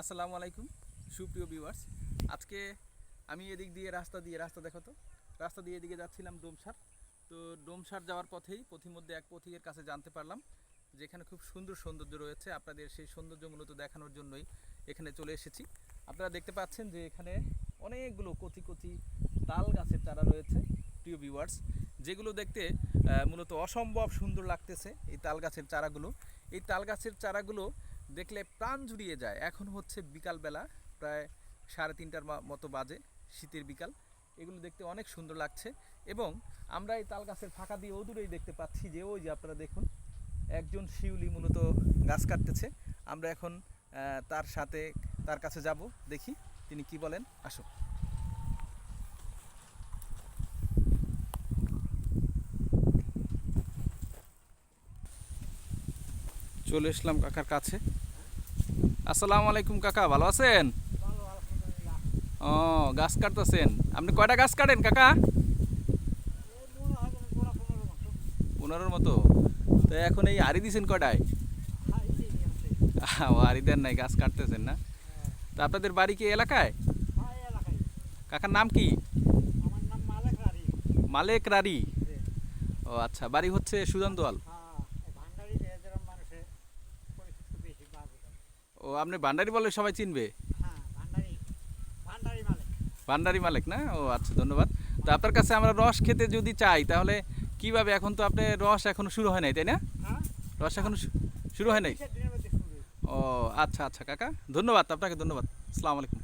আসসালামু আলাইকুম, সুপ্রিয় ভিউয়ার্স আজকে আমি এদিক দিয়ে রাস্তা দিয়ে, রাস্তা দেখো তো, রাস্তা দিয়ে এদিকে যাচ্ছিলাম ডোমসার। তো ডোমসার যাওয়ার পথেই পথিমধ্যে এক পথিকের কাছে জানতে পারলাম যে এখানে খুব সুন্দর সৌন্দর্য রয়েছে। আপনাদের সেই সৌন্দর্য মূলত দেখানোর জন্যই এখানে চলে এসেছি। আপনারা দেখতে পাচ্ছেন যে এখানে অনেকগুলো কচি কচি তাল গাছের চারা রয়েছে, প্রিয় ভিউয়ার্স যেগুলো দেখতে মূলত অসম্ভব সুন্দর লাগতেছে এই তাল গাছের চারাগুলো। এই তাল গাছের চারাগুলো দেখলে প্রাণ জুড়িয়ে যায়। এখন হচ্ছে বিকালবেলা, প্রায় সাড়ে তিনটার মতো বাজে শীতের বিকাল। এগুলো দেখতে অনেক সুন্দর লাগছে এবং আমরা এই তাল গাছের ফাঁকা দিয়ে অদূরেই দেখতে পাচ্ছি যে, ওই যে আপনারা দেখুন, একজন শিউলি মূলত গাছ কাটতেছে। আমরা এখন তার সাথে, তার কাছে যাব, দেখি তিনি কি বলেন। আসো চলে এসলাম কাকার কাছে। আসসালামু আলাইকুম কাকা, ভালো আছেন? ও, গাছ কাটতেছেন। আপনি কয়টা গাছ কাটেন কাকা? পনেরোর মতো। তো এখন এই আড়ি দিছেন কটায় ও আড়ি দেন নাই, গাছ কাটতেছেন না? তো আপনাদের বাড়ি কি এলাকায়? কাকার নাম কি? মালেক রারি। ও আচ্ছা বাড়ি হচ্ছে সুজন দোয়াল ও আপনি ভান্ডারি বলে সবাই চিনবে? ভান্ডারি মালিক। না? ও আচ্ছা ধন্যবাদ। তো আপনার কাছে আমরা রস খেতে যদি চাই তাহলে কীভাবে? এখন তো আপনি রস এখনও শুরু হয় নাই তাই না? রস এখনও শুরু হয় নাই? ও আচ্ছা আচ্ছা কাকা ধন্যবাদ আপনাকে ধন্যবাদ। আসসালামু আলাইকুম।